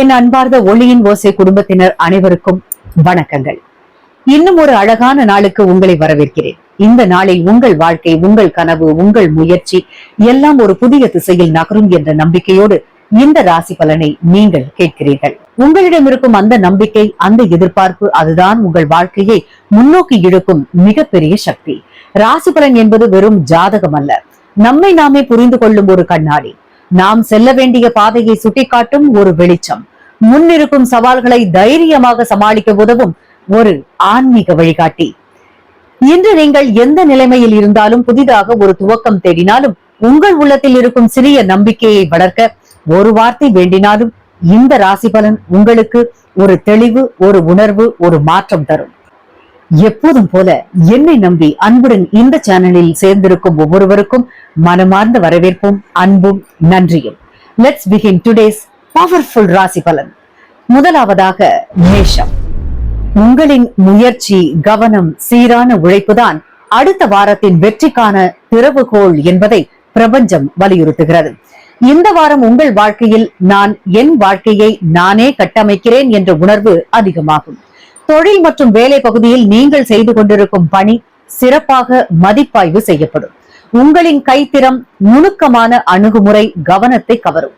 என் அன்பார்ந்த ஒளியின் ஓசை குடும்பத்தினர் அனைவருக்கும் வணக்கங்கள். இன்னும் ஒரு அழகான நாளுக்கு உங்களை வரவேற்கிறேன். இந்த நாளில் உங்கள் வாழ்க்கை உங்கள் கனவு உங்கள் முயற்சி எல்லாம் ஒரு புதிய திசையில் நகரும் என்ற நம்பிக்கையோடு இந்த ராசி பலனை நீங்கள் கேட்கிறீர்கள். உங்களிடம் இருக்கும் அந்த நம்பிக்கை அந்த எதிர்பார்ப்பு அதுதான் உங்கள் வாழ்க்கையை முன்னோக்கி இழுக்கும் மிகப்பெரிய சக்தி. ராசி பலன் என்பது வெறும் ஜாதகம் அல்ல நம்மை நாமே புரிந்து கொள்ளும் ஒரு கண்ணாடி. நாம் செல்ல வேண்டிய பாதையை சுட்டிக்காட்டும் ஒரு வெளிச்சம். முன்னிருக்கும் சவால்களை தைரியமாக சமாளிக்க உதவும் ஒரு ஆன்மீக வழிகாட்டி. இன்று நீங்கள் எந்த நிலைமையில் இருந்தாலும் புதிதாக ஒரு துவக்கம் தேடினாலும் உங்கள் உள்ளத்தில் இருக்கும் சிறிய நம்பிக்கையை வளர்க்க ஒரு வார்த்தை வேண்டினாலும் இந்த ராசி பலன் உங்களுக்கு ஒரு தெளிவு ஒரு உணர்வு ஒரு மாற்றம் தரும். எப்போதும் போல என்னை நம்பி அன்புடன் இந்த சேனலில் சேர்ந்திருக்கும் ஒவ்வொருவருக்கும் மனமார்ந்த வரவேற்பும் அன்பும் நன்றியும். லெட்ஸ் பிகின் டுடேஸ் பவர்ஃபுல் ராசி பலன். முதலாவதாக மேஷம். உங்களின் முயற்சி கவனம் சீரான உழைப்புதான் அடுத்த வாரத்தின் வெற்றிக்கான திறவுகோள் என்பதை பிரபஞ்சம் வலியுறுத்துகிறது. இந்த வாரம் உங்கள் வாழ்க்கையில் நான் என் வாழ்க்கையை நானே கட்டமைக்கிறேன் என்ற உணர்வு அதிகமாகும். தொழில் மற்றும் வேலை பகுதியில் நீங்கள் செய்து கொண்டிருக்கும் பணி சிறப்பாக மதிப்பாய்வு செய்யப்படும். உங்களின் கைத்திறம் நுணுக்கமான அணுகுமுறை கவனத்தை கவரும்.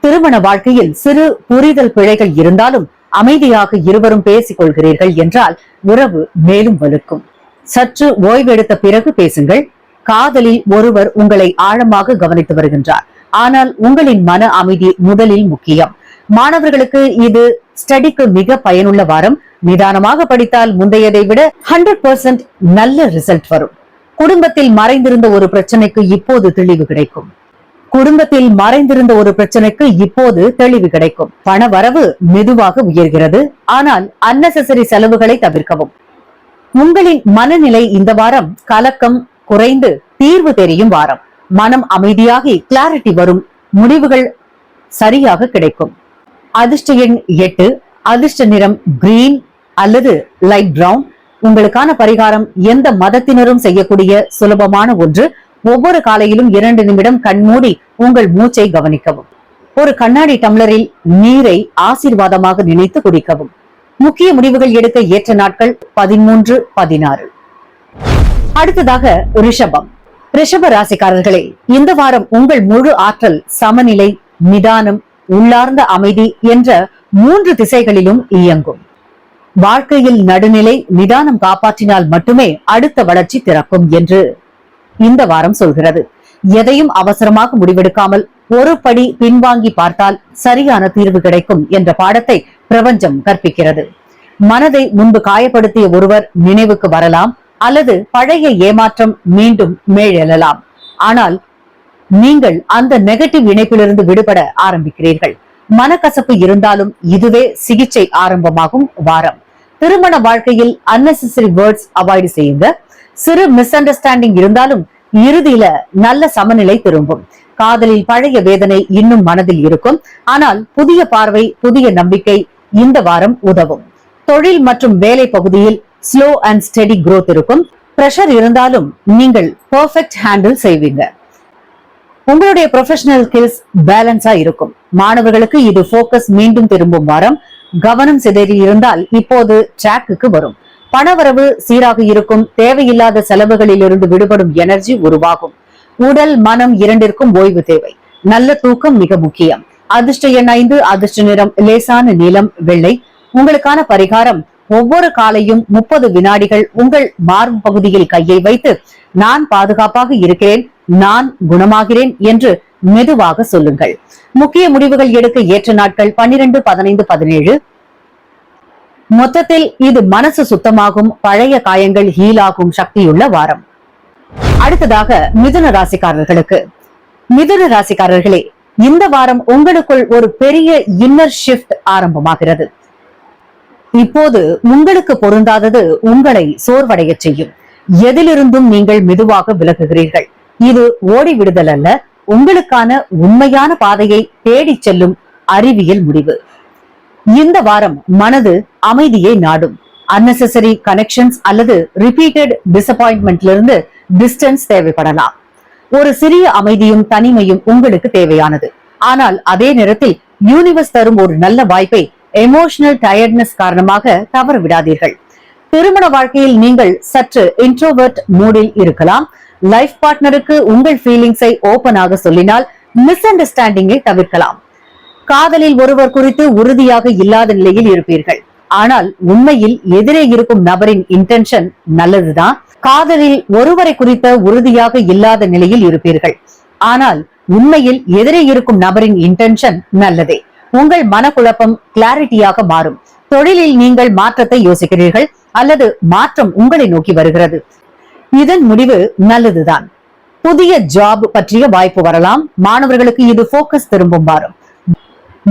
திருமண வாழ்க்கையில் சிறு புரிதல் பிழைகள் இருந்தாலும் அமைதியாக இருவரும் பேசிக் கொள்கிறீர்கள் என்றால் உறவு மேலும் வலுக்கும். சற்று ஓய்வெடுத்த பிறகு பேசுங்கள். காதலில் ஒருவர் உங்களை ஆழமாக கவனித்து வருகின்றார். ஆனால் உங்களின் மன அமைதி முதலில் முக்கியம். மாணவர்களுக்கு இது ஸ்டடிக்கு மிக பயனுள்ள வாரம். நிதானமாக படித்தால் முந்தையதை விட ஹண்ட்ரட் நல்ல ரிசல்ட் வரும். குடும்பத்தில் மறைந்திருந்த ஒரு பிரச்சனைக்கு இப்போது தெளிவு கிடைக்கும். குடும்பத்தில் மறைந்திருந்த ஒரு பிரச்சனைக்கு இப்போது தெளிவு கிடைக்கும். பண வரவு மெதுவாக உயர்கிறது. ஆனால் அன்னெசரி செலவுகளை தவிர்க்கவும். உங்களின் மனநிலை இந்த வாரம் கலக்கம் குறைந்து தீர்வு தெரியும் வாரம். மனம் அமைதியாகி கிளாரிட்டி வரும். முடிவுகள் சரியாக கிடைக்கும். அதிர்ஷ்ட எண் எட்டு அதிர்ஷ்ட நிறம் கிரீன் அல்லது லைட் பிரவுன் உங்களுக்கான பரிகாரம் எந்த மதத்தினரும் செய்யக்கூடிய சுலபமான ஒன்று. ஒவ்வொரு காலையிலும் இரண்டு நிமிடம் கண்மூடி உங்கள் மூச்சை கவனிக்கவும். ஒரு கண்ணாடி டம்ளரில் நீரை ஆசீர்வாதமாக நினைத்து குடிக்கவும். முக்கிய முடிவுகள் எடுக்க ஏற்ற நாட்கள் பதிமூன்று பதினாறு. அடுத்ததாக ரிஷபம். ரிஷப ராசிக்காரர்களே இந்த வாரம் உங்கள் முழு ஆற்றல் சமநிலை நிதானம் உள்ளார்ந்த அமைதி என்ற மூன்று திசைகளிலும் இயங்கும். வாழ்க்கையில் நடுநிலை நிதானம் காப்பாற்றினால் மட்டுமே அடுத்த வளர்ச்சி திறக்கும் என்று இந்த வாரம் சொல்கிறது. எதையும் அவசரமாக முடிவெடுக்காமல் ஒரு படி பின்வாங்கி பார்த்தால் சரியான தீர்வு கிடைக்கும் என்ற பாடத்தை பிரபஞ்சம் கற்பிக்கிறது. மனதை முன்பு காயப்படுத்திய ஒருவர் நினைவுக்கு வரலாம் அல்லது பழைய ஏமாற்றம் மீண்டும் மேலெழலாம். ஆனால் நீங்கள் அந்த நெகட்டிவ் இணைப்பிலிருந்து விடுபட ஆரம்பிக்கிறீர்கள். மனக்கசப்பு இருந்தாலும் இதுவே சிகிச்சை ஆரம்பமாகும் வாரம். திருமண வாழ்க்கையில் அன்னெசரி வேர்ட்ஸ் அவாய்ட் செய்யுங்க. சிறு மிஸ் அண்டர்ஸ்டாண்டிங் இருந்தாலும் இறுதியில நல்ல சமநிலை திரும்பும். காதலில் பழைய வேதனை இன்னும் மனதில் இருக்கும். ஆனால் புதிய பார்வை புதிய நம்பிக்கை இந்த வாரம் உதவும். தொழில் மற்றும் வேலை பகுதியில் ஸ்லோ அண்ட் ஸ்டெடி குரோத் இருக்கும். பிரஷர் இருந்தாலும் நீங்கள் பர்ஃபெக்ட் ஹேண்டில் செய்வீங்க. உங்களுடைய ப்ரொஃபஷனல் ஸ்கில்ஸ் பேலன்ஸா இருக்கும். மாணவர்களுக்கு இது போக்கஸ் மீண்டும் திரும்பும் வாரம். கவனம் சிதறி இருந்தால் இப்போது டிராக்குக்கு வரும். பணவரவு சீராக இருக்கும் தேவையில்லாத செலவுகளில் இருந்து விடுபடும் எனர்ஜி உருவாகும். உடல் மனம் இரண்டிற்கும் ஓய்வு தேவை. நல்ல தூக்கம் மிக முக்கியம். அதிர்ஷ்ட எண் ஐந்து அதிர்ஷ்ட நிறம் லேசான நீலம் வெள்ளை. உங்களுக்கான பரிகாரம் ஒவ்வொரு காலையும் முப்பது வினாடிகள் உங்கள் மார்பு பகுதியில் கையை வைத்து நான் பாதுகாப்பாக இருக்கிறேன் நான் குணமாகிறேன் என்று மெதுவாக சொல்லுங்கள். முக்கிய முடிவுகள் எடுக்க ஏற்ற நாட்கள் பன்னிரண்டு பதினைந்து பதினேழு. மொத்தத்தில் இது மனசு சுத்தமாகும் பழைய காயங்கள் ஹீலாகும் சக்தியுள்ள வாரம். அடுத்ததாக மிதுன ராசிக்காரர்களுக்கு. மிதுன ராசிக்காரர்களே இந்த வாரம் உங்களுக்குள் ஒரு பெரிய இன்னர் ஷிஃப்ட் ஆரம்பமாகிறது. இப்போது உங்களுக்கு பொருந்தாதது உங்களை சோர்வடைய செய்யும். எதிலிருந்தும் நீங்கள் மெதுவாக விலகுகிறீர்கள். இது ஓடி விடுதல் அல்ல உங்களுக்கான உண்மையான பாதையை தேடி செல்லும் அறிவியல் முடிவு. இந்த வாரம் மனது அமைதியை நாடும். அன்னெசரி கனெக்ஷன்ஸ் அல்லது ரிப்பீட்டட் டிசப்பாயின்மெண்ட்ல இருந்து டிஸ்டன்ஸ் தேவைப்படலாம். ஒரு சிறிய அமைதியும் தனிமையும் உங்களுக்கு தேவையானது. ஆனால் அதே நேரத்தில் யூனிவர்ஸ் தரும் ஒரு நல்ல வாய்ப்பை எமோஷனல் டயர்ட்னஸ் காரணமாக தவற விடாதீர்கள் திருமண வாழ்க்கையில் நீங்கள் சற்று இன்ட்ரோவர்ட் மூடில் இருக்கலாம். லைஃப் பார்ட்னருக்கு உங்கள் ஃபீலிங்ஸை ஓபனாக சொல்லினால் மிஸ் அண்டர்ஸ்டாண்டிங்கை தவிர்க்கலாம். காதலில் ஒருவர் குறித்து உறுதியாக இல்லாத நிலையில் இருப்பீர்கள். ஆனால் உண்மையில் எதிரே இருக்கும் நபரின் இன்டென்ஷன் நல்லதுதான். காதலில் ஒருவரை குறித்த உறுதியாக இல்லாத நிலையில் இருப்பீர்கள். ஆனால் உண்மையில் எதிரே இருக்கும் நபரின் இன்டென்ஷன் நல்லதே. உங்கள் மனக்குழப்பம் கிளாரிட்டியாக மாறும். தொழிலில் நீங்கள் மாற்றத்தை யோசிக்கிறீர்கள். அல்லது மாற்றம் உங்களை நோக்கி வருகிறது. இதன் முடிவு நல்லதுதான். புதிய ஜாப் பற்றிய வாய்ப்பு வரலாம். மாணவர்களுக்கு இது போக்கஸ் திரும்பும் வாரம்.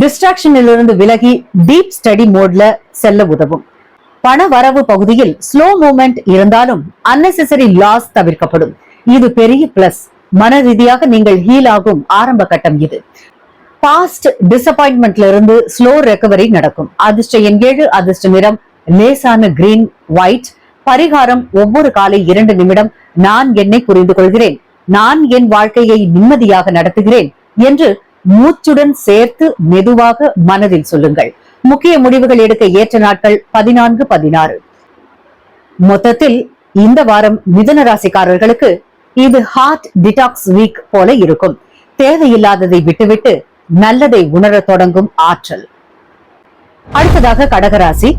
டிஸ்ட்ராக்ஷனிலிருந்து விலகி டீப் ஸ்டடி மோட்ல செல்ல உதவும். பண வரவு பகுதியில் ஸ்லோ மூமெண்ட் இருந்தாலும் அன்னெசரி லாஸ் தவிர்க்கப்படும். இது பெரிய பிளஸ் மன ரீதியாக நீங்கள் ஹீல் ஆகும் ஆரம்ப கட்டம் இது. பாஸ்ட் டிசப்பாயின்மெண்ட்ல இருந்து ஸ்லோ ரெக்கவரி நடக்கும். அதிர்ஷ்ட எண் ஏழு அதிர்ஷ்ட நிறம் லேசான கிரீன் ஒயிட் பரிகாரம் ஒவ்வொரு காலை இரண்டு நிமிடம் நான் என்னை புரிந்து கொள்கிறேன். நான் என் வாழ்க்கையை நிம்மதியாக நடத்துகிறேன் என்று மூச்சுடன் சேர்த்து மெதுவாக மனதில் சொல்லுங்கள். முக்கிய முடிவுகள் எடுக்க ஏற்ற நாட்கள் பதினான்கு பதினாறு. மொத்தத்தில் இந்த வாரம் மிதன ராசிக்காரர்களுக்கு இது ஹார்ட் டிடாக்ஸ் வீக் போல இருக்கும். தேவையில்லாததை விட்டுவிட்டு நல்லதை உணர தொடங்கும் ஆற்றல். அடுத்ததாக கடகராசி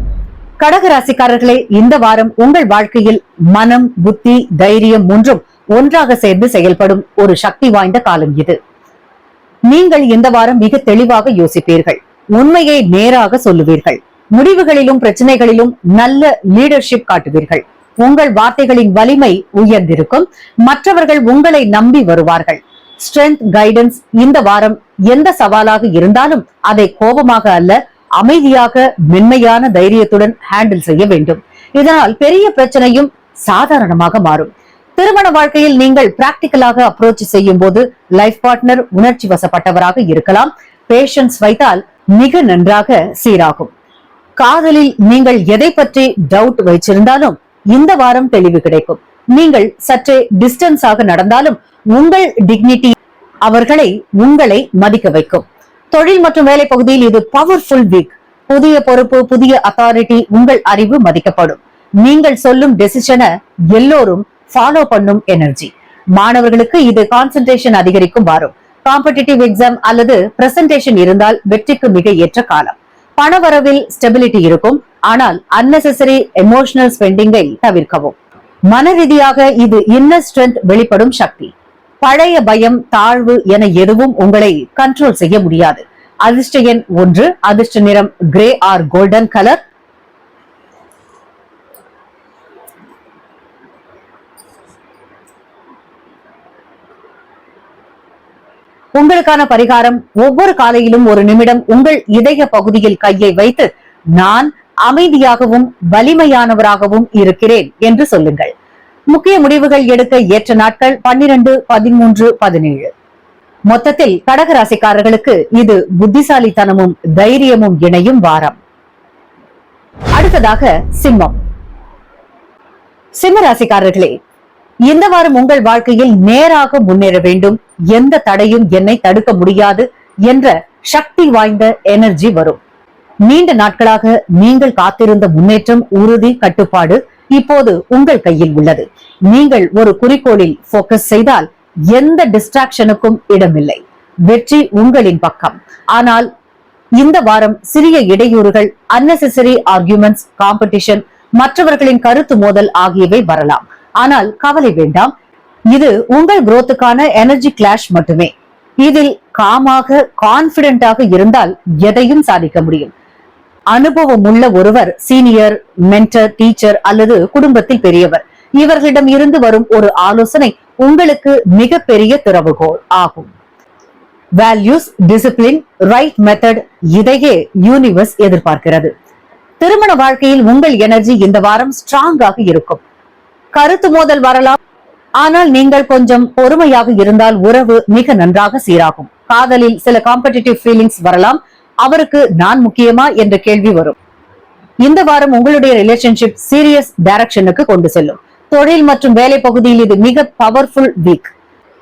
கடகராசிக்காரர்களே இந்த வாரம் உங்கள் வாழ்க்கையில் மனம் புத்தி தைரியம் ஒன்றும் ஒன்றாக சேர்ந்து செயல்படும் ஒரு சக்தி வாய்ந்த காலம் இது. நீங்கள் இந்த வாரம் மிக தெளிவாக யோசிப்பீர்கள். உண்மையை நேராக சொல்லுவீர்கள். முடிவுகளிலும் பிரச்சனைகளிலும் நல்ல லீடர்ஷிப் காட்டுவீர்கள். உங்கள் வார்த்தைகளின் வலிமை உயர்ந்திருக்கும். மற்றவர்கள் உங்களை நம்பி வருவார்கள். ஸ்ட்ரென்த் கைடன்ஸ் இந்த வாரம் எந்த சவாலாக இருந்தாலும் அதை கோபமாக அல்ல அமைதியாக மென்மையான தைரியத்துடன் ஹேண்டில் செய்ய வேண்டும். இதனால் பெரிய பிரச்சனையும் சாதாரணமாக மாறும். திருமண வாழ்க்கையில் நீங்கள் பிராக்டிக்கலாக அப்ரோச் செய்யும் போது லைஃப் பார்ட்னர் உணர்ச்சி வசப்பட்டவராக இருக்கலாம். பேஷன்ஸ் வைத்தால் மிக நன்றாக சீராகும். காதலில் நீங்கள் எதை பற்றி டவுட் வைச்சிருந்தாலும் இந்த வாரம் தெளிவு கிடைக்கும். நீங்கள் சற்றே டிஸ்டன்ஸாக நடந்தாலும் உங்கள் டிக்னிட்டி அவர்களை உங்களை மதிக்க வைக்கும். தொழில் மற்றும் வேலை பகுதியில் இது பவர்ஃபுல் வீக் புதிய பொறுப்பு புதிய அத்தாரிட்டி உங்கள் அறிவு மதிக்கப்படும். நீங்கள் சொல்லும் டெசிஷனை எல்லோரும் ஃபாலோ பண்ணும் எனர்ஜி மாணவர்களுக்கு இது கான்சென்ட்ரேஷன் அதிகரிக்கும் வாரம். காம்படிட்டிவ் எக்ஸாம் அல்லது பிரசன்டேஷன் இருந்தால் வெற்றிக்கு மிக ஏற்ற காலம். பணவரவில் ஸ்டெபிலிட்டி இருக்கும். ஆனால் அன்னெசரி எமோஷனல் ஸ்பெண்டிங்கை தவிர்க்கவும். மன ரீதியாக இது இன்னர் ஸ்ட்ரென்த் வெளிப்படும் சக்தி. பழைய பயம் தாழ்வு என எதுவும் உங்களை கண்ட்ரோல் செய்ய முடியாது. அதிர்ஷ்ட எண் ஒன்று அதிர்ஷ்ட நிறம் கிரே ஆர் கோல்டன் கலர் உங்களுக்கான பரிகாரம் ஒவ்வொரு காலையிலும் ஒரு நிமிடம் உங்கள் இதய பகுதியில் கையை வைத்து நான் அமைதியாகவும் வலிமையானவராகவும் இருக்கிறேன் என்று சொல்லுங்கள். முக்கிய முடிவுகள் எடுக்க ஏற்ற நாட்கள் பன்னிரண்டு பதிமூன்று பதினேழு. மொத்தத்தில் கடகராசிக்காரர்களுக்கு இது புத்திசாலித்தனமும் தைரியமும் இணையும் வாரம். அடுத்ததாக சிம்மம். சிம்ம ராசிக்காரர்களே இந்த வாரம் உங்கள் வாழ்க்கையில் நேராக முன்னேற வேண்டும். எந்த தடையும் என்னை தடுக்க முடியாது என்ற சக்தி வாய்ந்த எனர்ஜி வரும். நீண்ட நாட்களாக நீங்கள் காத்திருந்த முன்னேற்றம் உறுதி கட்டுப்பாடு இப்போது உங்கள் கையில் உள்ளது. நீங்கள் ஒரு குறிக்கோளில் போக்கஸ் செய்தால் எந்த டிஸ்ட்ராக்ஷனுக்கும் இடமில்லை. வெற்றி உங்களின் பக்கம். ஆனால் இந்த வாரம் சிறிய இடையூறுகள் அன்னெசரி ஆர்குமெண்ட்ஸ் காம்படிஷன் மற்றவர்களின் கருத்து மோதல் ஆகியவை வரலாம். ஆனால் கவலை வேண்டாம். இது உங்கள் குரோத்துக்கான எனர்ஜி கிளாஷ் மட்டுமே. இதில் காமாக கான்பிடென்டாக இருந்தால் எதையும் சாதிக்க முடியும். அனுபவம் உள்ள ஒருவர் சீனியர் மென்டர் டீச்சர் அல்லது குடும்பத்தில் பெரியவர். இவர்களிடம் இருந்து வரும் ஒரு ஆலோசனை உங்களுக்கு மிகப்பெரிய திறவுகோல் ஆகும். வேல்யூஸ் டிசிப்ளின் ரைட் மெத்தட் இதையே யூனிவர்ஸ் எதிர்பார்க்கிறது. திருமண வாழ்க்கையில் உங்கள் எனர்ஜி இந்த வாரம் ஸ்ட்ராங்காக இருக்கும். கருத்து மோதல் வரலாம். ஆனால் நீங்கள் கொஞ்சம் பொறுமையாக இருந்தால் உறவு மிக நன்றாக சீராகும். காதலில் சில காம்படிட்டிவ் ஃபீலிங்ஸ் வரலாம். அவருக்கு நான் முக்கியமா என்ற கேள்வி வரும். இந்த வாரம் உங்களுடைய ரிலேஷன்ஷிப் சீரியஸ் டைரக்ஷனுக்கு கொண்டு செல்லும். தொழில் மற்றும் வேலை பகுதியில் இது மிக பவர்ஃபுல் வீக்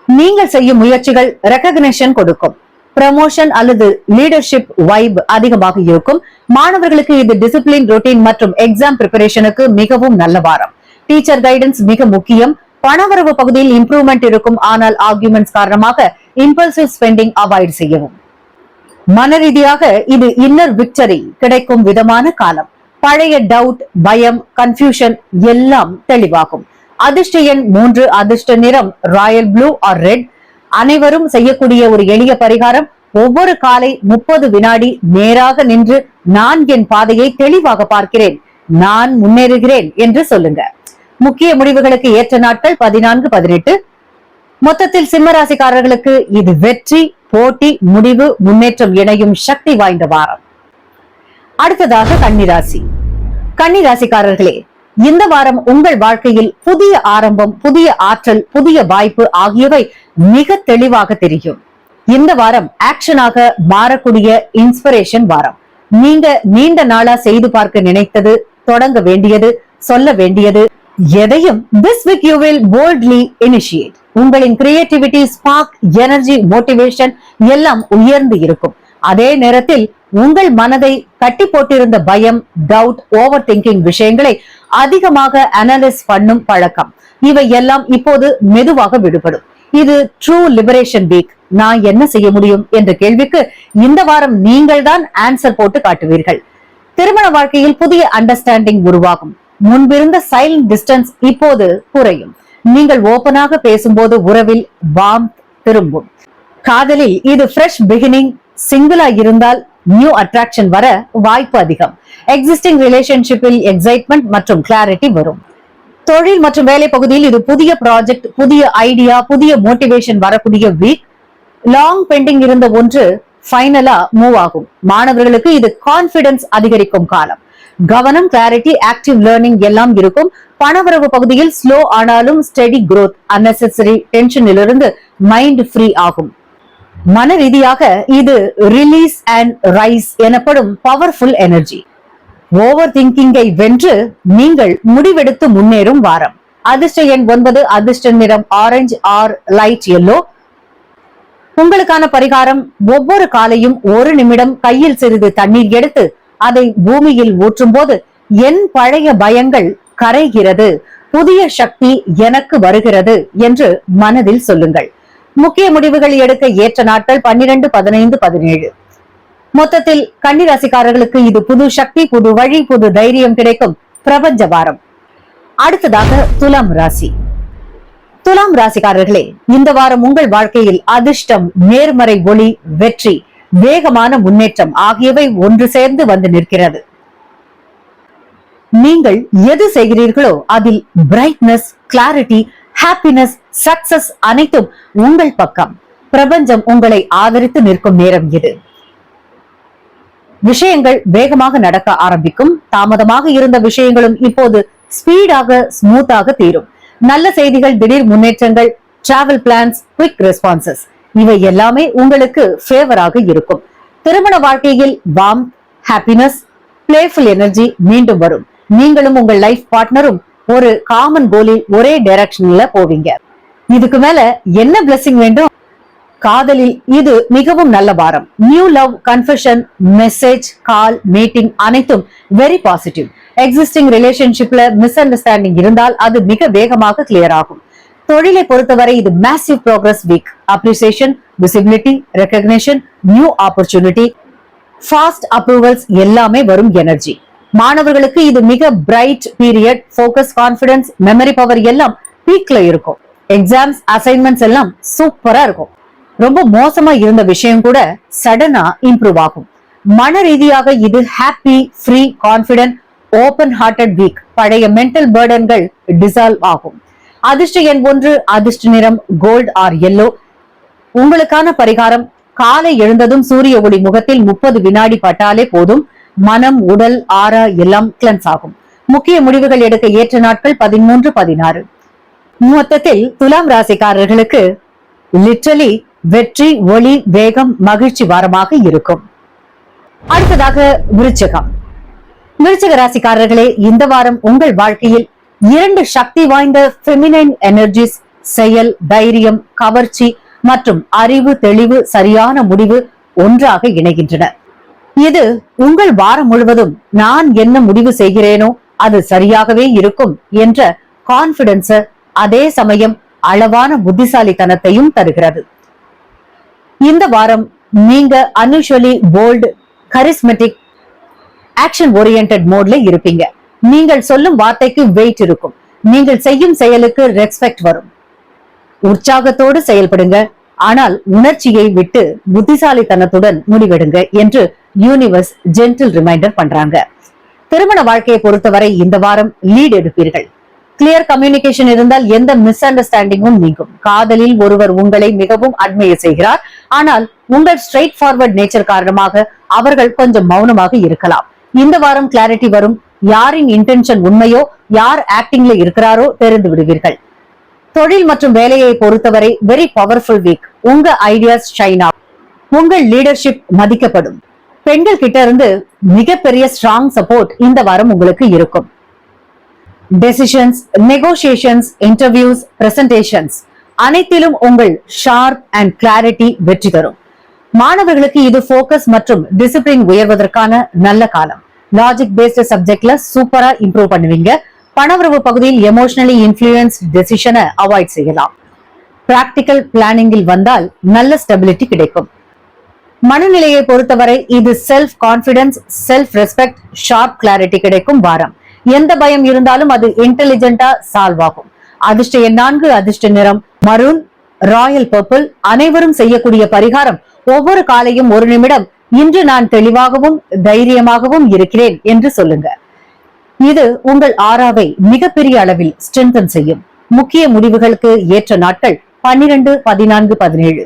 நீங்கள் செய்யும் முயற்சிகள் ரெக்கக்னேஷன் கொடுக்கும். ப்ரமோஷன் அல்லது லீடர்ஷிப் வைப் அதிகமாக இருக்கும். மாணவர்களுக்கு இது டிசிப்ளின் ரொட்டீன் மற்றும் எக்ஸாம் ப்ரிப்பரேஷனுக்கு மிகவும் நல்ல வாரம். டீச்சர் கைடன்ஸ் மிக முக்கியம். பணவரவு பகுதியில் இம்ப்ரூவ்மெண்ட் இருக்கும். ஆனால் ஆர்குமெண்ட்ஸ் காரணமாக இம்பல்சிவ் ஸ்பெண்டிங் அவாய்ட் செய்யவும். மன ரீதியாக இது இன்னர் விக்டரி கிடைக்கும் விதமான காலம். பழைய டவுட் பயம் கன்ஃபியூஷன் எல்லாம் தெளிவாகும். அதிர்ஷ்ட எண் மூன்று அதிர்ஷ்ட நிறம் ராயல் ப்ளூ ஆர் ரெட் அனைவரும் செய்யக்கூடிய ஒரு எளிய பரிகாரம் ஒவ்வொரு காலை முப்பது வினாடி நேராக நின்று நான் என் பாதையை தெளிவாக பார்க்கிறேன் நான் முன்னேறுகிறேன் என்று சொல்லுங்க. முக்கிய முடிவுகளுக்கு ஏற்ற நாட்கள் பதினான்கு பதினெட்டு. மொத்தத்தில் சிம்மராசிக்காரர்களுக்கு இது வெற்றி போட்டி முடிவு முன்னேற்றம் இணையும் சக்தி வாய்ந்த வாரம். அடுத்ததாக கன்னிராசி. கன்னிராசிக்காரர்களே இந்த வாரம் உங்கள் வாழ்க்கையில் புதிய ஆரம்பம் புதிய ஆற்றல் புதிய வாய்ப்பு ஆகியவை மிக தெளிவாக தெரியும். இந்த வாரம் ஆக்ஷனாக மாறக்கூடிய இன்ஸ்பிரேஷன் வாரம். நீங்க நீண்ட நாளா செய்து பார்க்க நினைத்தது தொடங்க வேண்டியது சொல்ல வேண்டியது எதையும் this week you will boldly initiate உங்களின் கிரியேட்டிவிட்டி ஸ்பார்க் எனர்ஜி மோட்டிவேஷன் எல்லாம் உயர்ந்து இருக்கும். அதே நேரத்தில் உங்கள் மனதை கட்டி போட்டிருந்த பயம் டவுட் ஓவர் திங்கிங் விஷயங்களை அதிகமாக அனலைஸ் பண்ணும் பழக்கம். இவை எல்லாம் இப்போது மெதுவாக விடுபடும். இது ட்ரூ லிபரேஷன் வீக் நான் என்ன செய்ய முடியும் என்ற கேள்விக்கு இந்த வாரம் நீங்கள் தான் ஆன்சர் போட்டு காட்டுவீர்கள். திருமண வாழ்க்கையில் புதிய அண்டர்ஸ்டாண்டிங் உருவாகும். முன்பிருந்த சைலண்ட் டிஸ்டன்ஸ் இப்போது குறையும். நீங்கள் ஓபனாக பேசும்போது உறவில் வாம் திரும்பும். காதலில் இது ஃப்ரெஷ் பிகினிங் சிங்கிளா இருந்தால் நியூ அட்ராக்ஷன் வர வாய்ப்பு அதிகம். எக்ஸிஸ்டிங் ரிலேஷன்ஷிப்பில் எக்ஸைட்மெண்ட் மற்றும் கிளாரிட்டி வரும். தொழில் மற்றும் வேலை பகுதியில் இது புதிய ப்ராஜெக்ட் புதிய ஐடியா புதிய மோட்டிவேஷன் வரக்கூடிய வீக் லாங் பெண்டிங் இருந்த ஒன்று ஃபைனலா மூவ் ஆகும். மாணவர்களுக்கு இது கான்பிடன்ஸ் அதிகரிக்கும் காலம். கவனம் கிளாரிட்டி ஆக்டிவ் லேர்னிங் எல்லாம் இருக்கும். பணவரவு பகுதியில் ஸ்லோ ஆனாலும் ஸ்டெடி growth unnecessary டென்ஷனிலிருந்து மைண்ட் ஃப்ரீ ஆகும். மன ரீதியாக இது ரிலீஸ் அண்ட் ரைஸ் எனப்படும் பவர்ஃபுல் எனர்ஜி ஓவர் திங்கிங்கை வென்று நீங்கள் முடிவெடுத்து முன்னேறும் வாரம். அதிர்ஷ்ட எண் ஒன்பது அதிர்ஷ்ட நிறம் ஆரஞ்சு ஆர் லைட் எல்லோ உங்களுக்கான பரிகாரம் ஒவ்வொரு காலையும் ஒரு நிமிடம் கையில் சிறிது தண்ணீர் எடுத்து அதை பூமியில் ஊற்றும் போது என் பழைய பயங்கள் கரைகிறது. புதிய சக்தி எனக்கு வருகிறது என்று மனதில் சொல்லுங்கள். முக்கிய முடிவுகள் எடுக்க ஏற்ற நாட்கள் பன்னிரண்டு பதினைந்து பதினேழு. மொத்தத்தில் கன்னிராசிக்காரர்களுக்கு இது புது சக்தி புது வழி புது தைரியம் கிடைக்கும் பிரபஞ்ச வாரம். அடுத்ததாக துலாம் ராசி. துலாம் ராசிக்காரர்களே இந்த வாரம் உங்கள் வாழ்க்கையில் அதிர்ஷ்டம் நேர்மறை ஒளி வெற்றி வேகமான முன்னேற்றம் ஆகியவை ஒன்று சேர்ந்து வந்து நிற்கிறது. நீங்கள் எது செய்கிறீர்களோ அதில் பிரைட்னஸ் கிளாரிட்டி ஹாப்பினஸ் சக்சஸ் அனைத்தும் உங்கள் பக்கம். பிரபஞ்சம் உங்களை ஆதரித்து நிற்கும் நேரம் இது. விஷயங்கள் வேகமாக நடக்க ஆரம்பிக்கும். தாமதமாக இருந்த விஷயங்களும் இப்போது ஸ்பீடாக ஸ்மூத்தாக தீரும். நல்ல செய்திகள் திடீர் முன்னேற்றங்கள் டிராவல் பிளான்ஸ் குவிக் ரெஸ்பான்சஸ் இவை எல்லாமே உங்களுக்கு ஃபேவராக இருக்கும். திருமண வாழ்க்கையில் வாம் ஹாப்பினஸ் பிளேஃபுல் எனர்ஜி மீண்டும் வரும். நீங்களும் உங்கள் லைஃப் பார்ட்னரும் ஒரு காமன் கோலில் ஒரே டைரக்ஷன்ல போவீங்க. இதுக்கு மேல என்ன பிளெஸிங் வேண்டும்? காதலில் இது மிகவும் நல்ல வாரம். New love confession message call meeting அனைத்தும் வெரி பாசிட்டிவ் எக்ஸிஸ்டிங் ரிலேஷன்ஷிப்ல மிஸ் அண்டர்ஸ்டாண்டிங் இருந்தால் அது மிக வேகமாக கிளியர் ஆகும். தொழிலை பொறுத்தவரை இது massive progress week appreciation visibility recognition new opportunity fast approvals எல்லாமே வரும் எனர்ஜி மாணவர்களுக்கு இது மிக bright period focus confidence memory power எல்லாம் பீக்ல இருக்கும். எக்ஸாம்ஸ் அசைன்மெண்ட்ஸ் எல்லாம் சூப்பரா இருக்கும். ரொம்ப மோசமா இருந்த விஷயம் கூட சடனா இம்ப்ரூவ் ஆகும். மன ரீதியாக இது happy free confident open hearted week பழைய மென்டல் பேர்டன்கள் டிசால்வ் ஆகும். அதிர்ஷ்ட எண் ஒன்று அதிர்ஷ்ட நிறம் கோல்ட் ஆர் எல்லோ உங்களுக்கான பரிகாரம் காலை எழுந்ததும் சூரிய ஒளி முகத்தில் முப்பது வினாடி பட்டாலே போதும். மனம் உடல் ஆறா எல்லாம் கிளன்ஸ் ஆகும். முக்கிய முடிவுகள் எடுக்க ஏற்ற நாட்கள் பதிமூன்று பதினாறு. மொத்தத்தில் துலாம் ராசிக்காரர்களுக்கு லிட்ரலி வெற்றி ஒளி வேகம் மகிழ்ச்சி வாரமாக இருக்கும். அடுத்ததாக விருச்சகம். விருச்சக ராசிக்காரர்களே இந்த வாரம் உங்கள் வாழ்க்கையில் இரண்டு சக்தி வாய்ந்த ஃபெமினைன் எனர்ஜிஸ் செயல் தைரியம் கவர்ச்சி மற்றும் அறிவு தெளிவு சரியான முடிவு ஒன்றாக இணைகின்றன. இது உங்கள் வாரம் முழுவதும் நான் என்ன முடிவு செய்கிறேனோ அது சரியாகவே இருக்கும் என்ற கான்பிடன்ஸ் அதே சமயம் அளவான புத்திசாலித்தனத்தையும் தருகிறது. இந்த வாரம் நீங்க unusually bold charismatic action oriented மோட்ல இருப்பீங்க. நீங்கள் சொல்லும் வார்த்தைக்கு வெயிட் இருக்கும். நீங்கள் செய்யும் செயலுக்கு ரெஸ்பெக்ட் வரும். உற்சாகத்தோடு செயல்படுங்க. ஆனால் உணர்ச்சியை விட்டு புத்திசாலித்தனத்துடன் முடிவெடுங்க என்று யூனிவர்ஸ் ஜென்டில் ரிமைண்டர் பண்றாங்க. திருமண வாழ்க்கையை பொறுத்தவரை இந்த வாரம் லீட் எடுப்பீர்கள். கிளியர் கம்யூனிகேஷன் இருந்தால் எந்த மிஸ் அண்டர்ஸ்டாண்டிங்கும் நீங்கும். காதலில் ஒருவர் உங்களை மிகவும் அண்மைய செய்கிறார். ஆனால் உங்கள் ஸ்ட்ரெயிட் ஃபார்வர்ட் நேச்சர் காரணமாக அவர்கள் கொஞ்சம் மௌனமாக இருக்கலாம். இந்த வாரம் கிளாரிட்டி வரும். யாரின் இன்டென்ஷன் உண்மையோ யார் ஆக்டிங்ல இருக்கிறாரோ தெரிந்து விடுவீர்கள். தொழில் மற்றும் வேலையை பொறுத்தவரை வெரி பவர்ஃபுல் வீக் உங்க ஐடியாஸ் ஷைன் உங்கள் லீடர்ஷிப் மதிக்கப்படும். பெண்கள் கிட்ட இருந்து மிகப்பெரிய ஸ்ட்ராங் சப்போர்ட் இந்த வாரம் உங்களுக்கு இருக்கும். டெசிஷன்ஸ் நெகோசியேஷன்ஸ் இன்டர்வியூஸ் பிரசன்டேஷன்ஸ் அனைத்திலும் உங்கள் ஷார்ப் அண்ட் கிளாரிட்டி வெற்றி தரும். மாணவர்களுக்கு இது போக்கஸ் மற்றும் டிசிப்ளின் உயர்வதற்கான நல்ல காலம். லாஜிக் பேஸ்டு சப்ஜெக்ட்ல சூப்பரா இம்ப்ரூவ் பண்ணுவீங்க. பணவரவு பகுதியில் எமோஷனலி இன்ஃபுளுயன்ஸ் டெசிஷனை அவாய்ட் செய்யலாம். பிராக்டிக்கல் பிளானிங்கில் வந்தால் நல்ல ஸ்டெபிலிட்டி கிடைக்கும். மனநிலையை பொறுத்தவரை இது self confidence self respect sharp clarity கிடைக்கும் வாரம் எந்த பயம் இருந்தாலும் அது இன்டெலிஜென்டா சால்வ் ஆகும். அதிர்ஷ்ட எண் நான்கு அதிர்ஷ்ட நிறம் மரூன் ராயல் பர்பிள் அனைவரும் செய்யக்கூடிய பரிகாரம் ஒவ்வொரு காலையும் ஒரு நிமிடம் இன்று நான் தெளிவாகவும் தைரியமாகவும் இருக்கிறேன் என்று சொல்லுங்க. இது உங்கள் ஆறாவை மிகப்பெரிய அளவில் ஸ்ட்ரென்தன் செய்யும். முக்கிய முடிவுகளுக்கு ஏற்ற நாட்கள் பன்னிரண்டு பதினான்கு பதினேழு.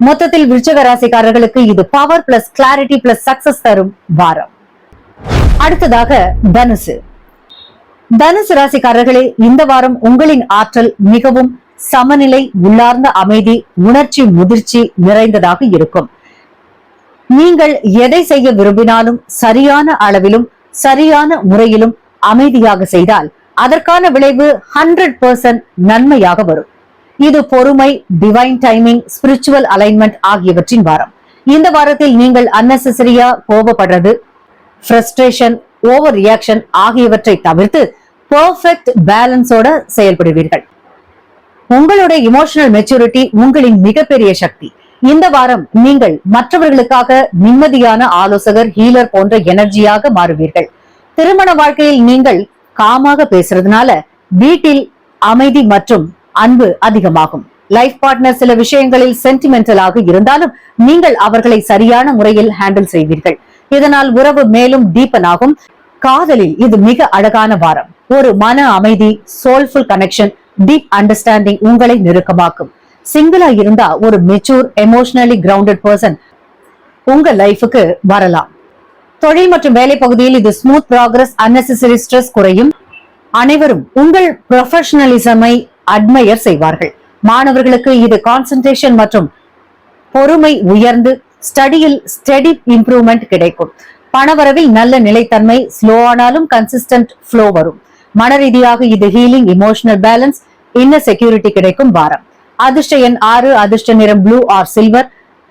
மொத்தத்தில் விருச்சக ராசிக்காரர்களுக்கு இது power plus clarity plus success தரும் வாரம். அடுத்ததாக தனுசு. தனுசு ராசிக்காரர்களே இந்த வாரம் உங்களின் ஆற்றல் மிகவும் சமநிலை உள்ளார்ந்த அமைதி உணர்ச்சி முதிர்ச்சி நிறைந்ததாக இருக்கும். நீங்கள் எதை செய்ய விரும்பினாலும் சரியான அளவிலும் சரியான முறையிலும் அமைதியாக செய்தால் அதற்கான விளைவு ஹண்ட்ரட் பர்சன்ட் நன்மையாக வரும். இது பொறுமை டிவைன் டைமிங் ஸ்பிரிச்சுவல் அலைன்மெண்ட் ஆகியவற்றின் வாரம். இந்த வாரத்தில் நீங்கள் அன்னெசரியா கோபப்படுறது ஃப்ரஸ்ட்ரேஷன் ஓவர் ரியாக்ஷன் ஆகியவற்றை தவிர்த்து பெர்ஃபெக்ட் பேலன்ஸோட செயல்படுவீர்கள். உங்களுடைய இமோஷனல் மெச்சூரிட்டி உங்களின் மிகப்பெரிய சக்தி. இந்த வாரம் நீங்கள் மற்றவர்களுக்காக நிம்மதியான ஆலோசகர் ஹீலர் போன்ற எனர்ஜியாக மாறுவீர்கள். திருமண வாழ்க்கையில் நீங்கள் காமாக பேசுறதுனால வீட்டில் அமைதி மற்றும் அன்பு அதிகமாகும். லைஃப் பார்ட்னர் சில விஷயங்களில் சென்டிமெண்டலாக இருந்தாலும் நீங்கள் அவர்களை சரியான முறையில் ஹேண்டில் செய்வீர்கள். இதனால் உறவு மேலும் டீப்பன் ஆகும். காதலில் இது மிக அழகான வாரம். ஒரு மன அமைதி சோல்ஃபுல் கனெக்ஷன் டீப் அண்டர்ஸ்டாண்டிங் உங்களை நெருக்கமாக்கும். சிங்கிளா இருந்தா ஒரு மெச்சூர் எமோஷனலி கிரவுண்டட் பர்சன் உங்க லைஃபுக்கு வரலாம். தொழில் மற்றும் வேலை பகுதியில் இது ஸ்மூத் ப்ராக்ரஸ் அன்னெசரி ஸ்ட்ரெஸ் குறையும். அனைவரும் உங்கள் ப்ரொஃபஷனலிசமை அட்மையர் செய்வார்கள். மாணவர்களுக்கு இது கான்சென்ட்ரேஷன் மற்றும் பொறுமை உயர்ந்து ஸ்டடியில் ஸ்டெடி இம்ப்ரூவ்மெண்ட் கிடைக்கும். பணவரவில் நல்ல நிலைத்தன்மை ஸ்லோ ஆனாலும் கன்சிஸ்டன்ட் ஃப்ளோ வரும். மன ரீதியாக இது healing emotional balance inner security கிடைக்கும் வாரம் அதிர்ஷ்ட எண் ஆறு அதிர்ஷ்ட நிறம் ப்ளூ ஆர் சில்வர்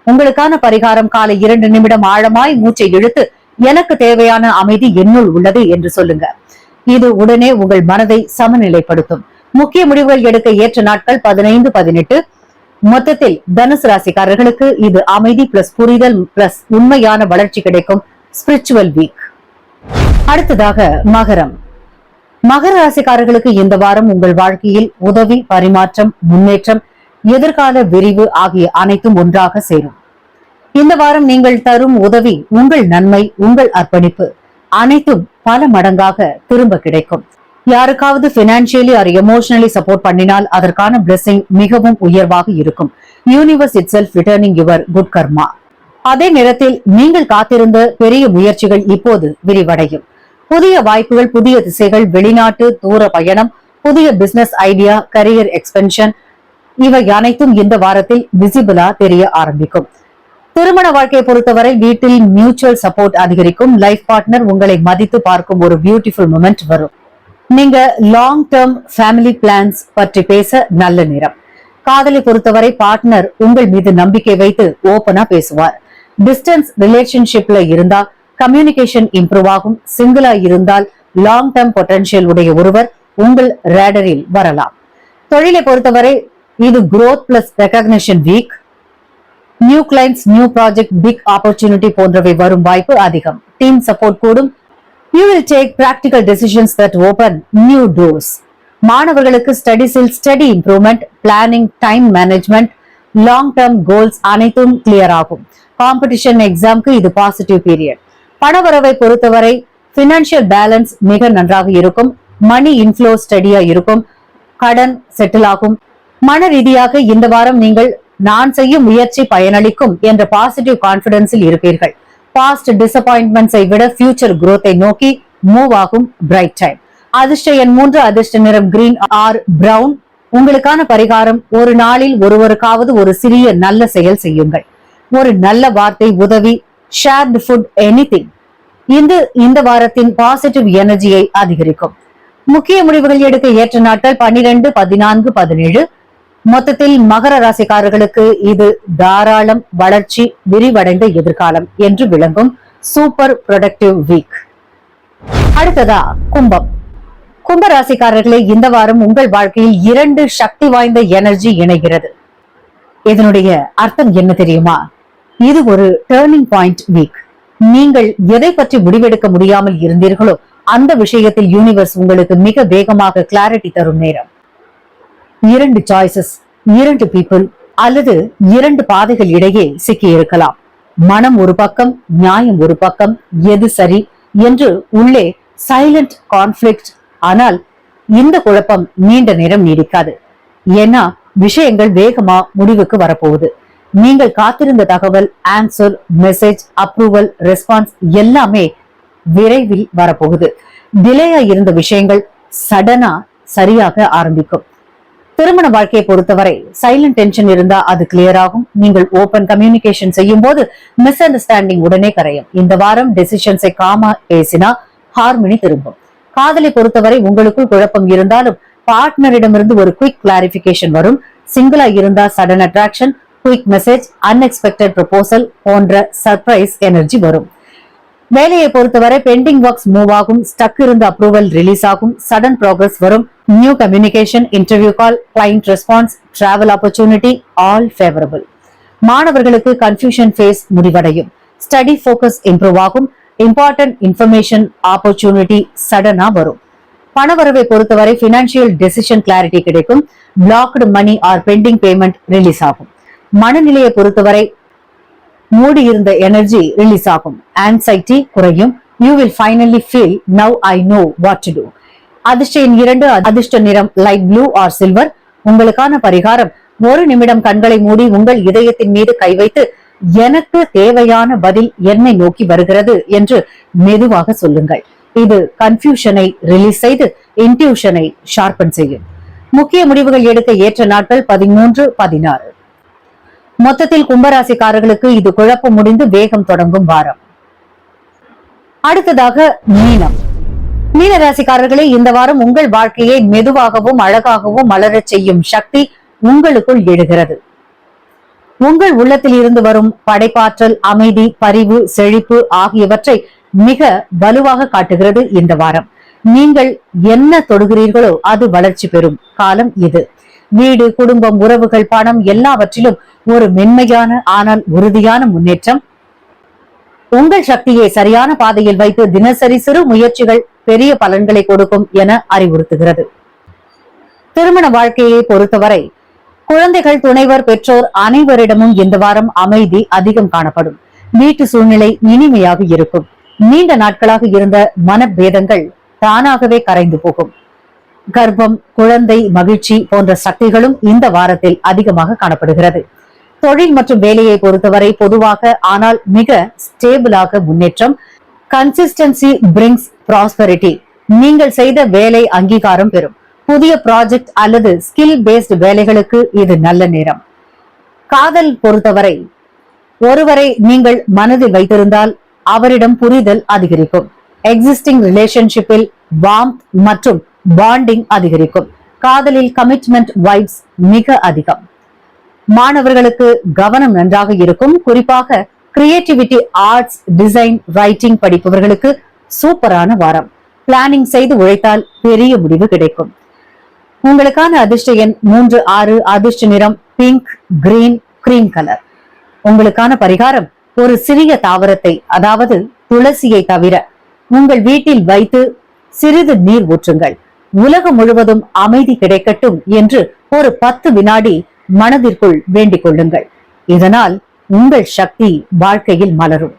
உங்களுக்கான பரிகாரம் காலை இரண்டு நிமிடம் ஆழமாய் மூச்சை இழுத்து எனக்கு தேவையான அமைதி என்னுள் உள்ளது என்று சொல்லுங்க. இது உடனே உங்கள் மனதை சமநிலைப்படுத்தும். முக்கிய முடிவுகள் எடுக்க ஏற்ற நாட்கள் பதினைந்து பதினெட்டு. மொத்தத்தில் தனுசு ராசிக்காரர்களுக்கு இது அமைதி பிளஸ் புரிதல் பிளஸ் உண்மையான வளர்ச்சி கிடைக்கும். ஸ்பிரிச்சுவல் வீக் அடுத்ததாக மகரம். மகர ராசிக்காரர்களுக்கு இந்த வாரம் உங்கள் வாழ்க்கையில் உதவி பரிமாற்றம் முன்னேற்றம் எதிர்கால விரிவு ஆகிய அனைத்தும் ஒன்றாக சேரும். இந்த வாரம் நீங்கள் தரும் உதவி உங்கள் நன்மை உங்கள் அர்ப்பணிப்பு அனைத்தும் பல மடங்காக திரும்ப கிடைக்கும். யாருக்காவது பினான்சியலி ஆர் எமோஷனலி சப்போர்ட் பண்ணினால் அதற்கான பிளெஸிங் மிகவும் உயர்வாக இருக்கும். Universe itself returning your good karma அதே நேரத்தில் நீங்கள் காத்திருந்த பெரிய முயற்சிகள் இப்போது விரிவடையும். புதிய வாய்ப்புகள் புதிய திசைகள் வெளிநாட்டு தூர பயணம் புதிய பிசினஸ் ஐடியா கரியர் எக்ஸ்பென்ஷன் இவை அனைத்தும் இந்த வாரத்தில் விசிபிளா தெரிய ஆரம்பிக்கும். திருமண வாழ்க்கையை பொறுத்தவரை வீட்டில் மியூச்சுவல் சப்போர்ட் அதிகரிக்கும். லைஃப் பார்ட்னர் உங்களை மதித்து பார்க்கும் ஒரு பியூட்டிஃபுல் மூமெண்ட் வரும். நீங்க லாங் டேர்ம் ஃபேமிலி பிளான்ஸ் பற்றி பேச நல்ல நேரம். காதலை பொறுத்தவரை பார்ட்னர் உங்கள் மீது நம்பிக்கை வைத்து ஓபனா பேசுவார். டிஸ்டன்ஸ் ரிலேஷன்ஷிப்ல இருந்தா கம்யூனிகேஷன் இம்ப்ரூவ் ஆகும். சிங்கிளா இருந்தால் லாங் டேர்ம் பொட்டன்ஷியல் உடைய ஒருவர் உங்கள் ரேடரில் வரலாம். தொழிலை பொறுத்தவரை இது growth plus recognition week new clients new project big opportunity போன்றவை வரும் வாய்ப்பு அதிகம். டீம் சப்போர்ட் கூடும். You will take practical decisions that open new doors மாணவர்களுக்கு ஸ்டடிஸில் study improvement planning time management long term goals அனைத்தும் கிளியர் ஆகும். காம்படிஷன் எக்ஸாம்க்கு இது பாசிட்டிவ் பீரியட் பணவரவை பொறுத்தவரை பினான்சியல் பேலன்ஸ் மிக நன்றாக இருக்கும். மணி இன்ஃப்ளோ ஸ்டடியா இருக்கும். கடன் செட்டில் ஆகும். மன ரீதியாக இந்த வாரம் நீங்கள் நான் செய்யும் முயற்சி பயனளிக்கும் என்ற பாசிட்டிவ் கான்பிடன்ஸில் இருப்பீர்கள். பாஸ்ட் டிசப்பாயின்மெண்ட்ஸை விட ஃபியூச்சர் குரோத்தை நோக்கி மூவ் ஆகும் பிரைட் டைம் அதிர்ஷ்ட எண் மூன்று அதிர்ஷ்ட நிறம் கிரீன் ஆர் பிரவுன் உங்களுக்கான பரிகாரம் ஒரு நாளில் ஒருவருக்காவது ஒரு சிறிய நல்ல செயல் செய்யுங்கள். ஒரு நல்ல வார்த்தை உதவி ஷேர்டு ஃபுட் எனி திங் இந்த இந்த வாரத்தின் பாசிட்டிவ் எனர்ஜியை அதிகரிக்கும். முக்கிய முடிவுகள் எடுக்க ஏற்ற நாட்கள் பன்னிரண்டு பதினான்கு பதினேழு. மொத்தத்தில் மகர ராசிக்காரர்களுக்கு இது தாராளம் வளர்ச்சி விரிவடைந்த எதிர்காலம் என்று விளங்கும் சூப்பர் ப்ரொடக்டிவ் வீக். அடுத்ததா கும்பம். கும்ப ராசிக்காரர்களே இந்த வாரம் உங்கள் வாழ்க்கையில் இரண்டு சக்தி வாய்ந்த எனர்ஜி இணைகிறது. இதனுடைய அர்த்தம் என்ன தெரியுமா? இது ஒரு டேர்னிங் பாயிண்ட் வீக். நீங்கள் எதை பற்றி முடிவெடுக்க முடியாமல் இருந்தீர்களோ அந்த விஷயத்தில் யூனிவர்ஸ் உங்களுக்கு மிக வேகமாக கிளாரிட்டி தரும் நேரம். இரண்டு சாய்ஸஸ் இரண்டு பீப்புள் அல்லது இரண்டு பாதைகள் இடையே சிக்கி இருக்கலாம் மனம் ஒரு பக்கம் நியாயம் ஒரு பக்கம் எது சரி என்று உள்ளே சைலண்ட் கான்ஃபிளிக்ட் ஆனால் இந்த குழப்பம் நீண்ட நேரம் நீடிக்காது. ஏன்னா விஷயங்கள் வேகமா முடிவுக்கு வரப்போகுது. நீங்கள் காத்திருந்த தகவல் ஆன்சர் மெசேஜ் அப்ரூவல் ரெஸ்பான்ஸ் எல்லாமே விரைவில் வரப்போகுது. டிலேயா இருந்த விஷயங்கள் சடனா சரியாக ஆரம்பிக்கும். திருமண வாழ்க்கையை பொறுத்தவரை சைலண்ட் டென்ஷன் இருந்தா அது கிளியர் ஆகும். நீங்கள் ஓபன் கம்யூனிகேஷன் செய்யும் போது மிஸ் அண்டர்ஸ்டாண்டிங் உடனே கரையும். இந்த வாரம் டெசிஷன்ஸை காமா பேசினா ஹார்மனி திரும்பும். காதலை பொறுத்தவரை உங்களுக்குள் குழப்பம் இருந்தாலும் பார்ட்னரிடமிருந்து ஒரு குயிக் கிளாரிபிகேஷன் வரும். சிங்கிளா இருந்தா sudden attraction quick message unexpected proposal போன்ற சர்ப்ரைஸ் எனர்ஜி வரும். வேலையை பொறுத்தவரை பெண்டிங் ஒர்க்ஸ் மூவ் ஆகும். ஸ்டக் இருந்த அப்ரூவல் ரிலீஸ் ஆகும். சடன் ப்ராக்ரஸ் வரும். New communication interview call client response travel opportunity all favourable மாணவர்களுக்கு கன்ஃபியூஷன் ஃபேஸ் முடிவடையும். ஸ்டடி ஃபோக்கஸ் இம்ப்ரூவ் ஆகும். இம்பார்ட்டன்ட் இன்ஃபர்மேஷன் ஆப்பர்ச்சுனிட்டி சடனா வரும். பணவரவை பொறுத்தவரை பினான்சியல் டெசிஷன் கிளாரிட்டி கிடைக்கும். Blocked money or pending payment release ஆகும். மனநிலையை பொறுத்தவரை மூடி இருந்த எனர்ஜி ரிலீஸ் ஆகும். ஆன்சைட்டி குறையும். You will finally feel now I know what to do அதிர்ஷ்ட எண் இரண்டு அதிர்ஷ்ட நிறம் லைட் ப்ளூ ஆர் சில்வர் உங்களுக்கான பரிகாரம் ஒரு நிமிடம் கண்களை மூடி உங்கள் இதயத்தின் மீது கை வைத்து எனக்கு தேவையான பதில் என்னை நோக்கி வருகிறது என்று மெதுவாக சொல்லுங்கள். இது கன்ஃபியூஷனை ரிலீஸ் செய்து இன்ட்யூஷனை ஷார்பன் செய்யும். முக்கிய முடிவுகள் எடுக்க ஏற்ற நாட்கள் பதிமூன்று பதினாறு. மொத்தத்தில் கும்பராசிக்காரர்களுக்கு இது குழப்பம் முடிந்து வேகம் தொடங்கும் வாரம். அடுத்ததாக மீனம். மீன ராசிக்காரர்களே இந்த வாரம் உங்கள் வாழ்க்கையை மெதுவாகவும் அழகாகவும் மலரச் செய்யும் சக்தி உங்களுக்குள் எழுகிறது. உங்கள் உள்ளத்தில் இருந்து வரும் படைப்பாற்றல் அமைதி பரிவு செழிப்பு ஆகியவற்றை மிக வலுவாக காட்டுகிறது இந்த வாரம். நீங்கள் என்ன தொடுகிறீர்களோ அது வளர்ச்சி பெறும் காலம் இது. வீடு குடும்பம் உறவுகள் பணம் எல்லாவற்றிலும் ஒரு மென்மையான ஆனால் உறுதியான முன்னேற்றம். உங்கள் சக்தியை சரியான பாதையில் வைத்து தினசரி சிறு முயற்சிகள் பெரிய பலன்களை கொடுக்கும் என அறிவுறுத்துகிறது. திருமண வாழ்க்கையை பொறுத்தவரை குழந்தைகள் துணைவர் பெற்றோர் அனைவரிடமும் இந்த வாரம் அமைதி அதிகம் காணப்படும். வீட்டு சூழ்நிலை இனிமையாக இருக்கும். நீண்ட நாட்களாக இருந்த மனபேதங்கள் தானாகவே கரைந்து போகும். கர்ப்பம் குழந்தை மகிழ்ச்சி போன்ற சக்திகளும் இந்த வாரத்தில் அதிகமாக காணப்படுகிறது. தொழில் மற்றும் வேலையை பொறுத்தவரை பொதுவாக ஆனால் மிக ஸ்டேபிளாக முன்னேற்றம். கன்சிஸ்டன்சி பிரிங்ஸ் ப்ராஸ்பரிட்டி நீங்கள் செய்த வேலை அங்கீகாரம் பெறும். புதிய ப்ராஜெக்ட் அல்லது ஸ்கில் பேஸ்ட் வேலைகளுக்கு இது நல்ல நேரம். காதல் பொறுத்தவரை ஒருவரை நீங்கள் மனதில் வைத்திருந்தால் அவரிடம் புரிதல் அதிகரிக்கும். எக்ஸிஸ்டிங் ரிலேஷன்ஷிப்பில் வாம் மற்றும் பாண்டிங் அதிகரிக்கும். காதலில் கமிட்மெண்ட் வைப்ஸ் மிக அதிகம். மாணவர்களுக்கு கவனம் நன்றாக இருக்கும். குறிப்பாக கிரியேட்டிவிட்டி ஆர்ட்ஸ் டிசைன் ரைட்டிங் படிப்பவர்களுக்கு சூப்பரான வாரம். பிளானிங் செய்து உழைத்தால் பெரிய முடிவு கிடைக்கும். உங்களுக்கான அதிர்ஷ்ட எண் மூன்று ஆறு அதிர்ஷ்ட நிறம் பிங்க் கிரீன் கிரீம் கலர் உங்களுக்கான பரிகாரம் ஒரு சிறிய தாவரத்தை அதாவது துளசியை தவிர உங்கள் வீட்டில் வைத்து சிறிது நீர் ஊற்றுங்கள். உலகம் முழுவதும் அமைதி கிடைக்கட்டும் என்று ஒரு பத்து வினாடி மனதிற்குள் வேண்டிக் கொள்ளுங்கள். இதனால் உங்கள் சக்தி வாழ்க்கையில் மலரும்.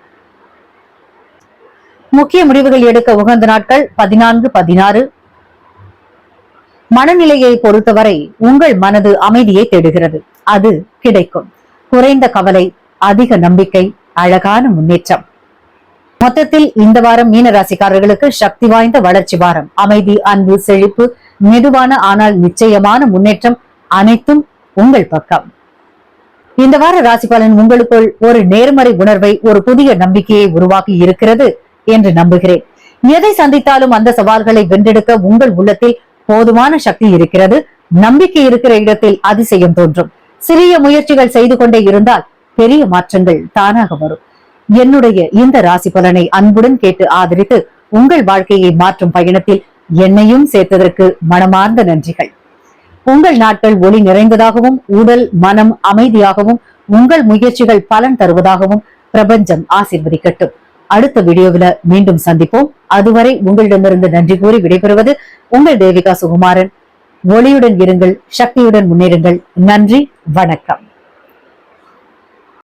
முக்கிய முடிவுகள் எடுக்க உகந்த நாட்கள் பதினான்கு பதினாறு. மனநிலையை பொறுத்தவரை உங்கள் மனது அமைதியை தேடுகிறது. அது கிடைக்கும். குறைந்த கவலை அதிக நம்பிக்கை அழகான முன்னேற்றம். மொத்தத்தில் இந்த வாரம் மீன ராசிக்காரர்களுக்கு சக்தி வாய்ந்த வளர்ச்சி வாரம். அமைதி அன்பு செழிப்பு மெதுவான ஆனால் நிச்சயமான முன்னேற்றம் அனைத்தும் உங்கள் பக்கம். இந்த வார ராசி பலன் உங்களுக்குள் ஒரு நேர்மறை உணர்வை ஒரு புதிய நம்பிக்கையை உருவாக்கி இருக்கிறது என்று நம்புகிறேன். எதை சந்தித்தாலும் அந்த சவால்களை வென்றெடுக்க உங்கள் உள்ளத்தில் போதுமான சக்தி இருக்கிறது. நம்பிக்கை இருக்கிற இடத்தில் அதிசயம் தோன்றும். சிறிய முயற்சிகள் செய்து கொண்டே இருந்தால் பெரிய மாற்றங்கள் தானாக வரும். என்னுடைய இந்த ராசி பலனை அன்புடன் கேட்டு ஆதரித்து உங்கள் வாழ்க்கையை மாற்றும் பயணத்தில் என்னையும் சேர்த்ததற்கு மனமார்ந்த நன்றிகள். உங்கள் நாட்கள் ஒளி நிறைந்ததாகவும் உடல் மனம் அமைதியாகவும் உங்கள் முயற்சிகள் பலன் தருவதாகவும் பிரபஞ்சம் ஆசிர்வதிக்கட்டும். அடுத்த வீடியோவில மீண்டும் சந்திப்போம். அதுவரை உங்களிடமிருந்து நன்றி கூறி விடைபெறுவது உங்கள் தேவிகா சுகுமாரன். ஒளியுடன் இருங்கள் சக்தியுடன் முன்னேறுங்கள். நன்றி வணக்கம்.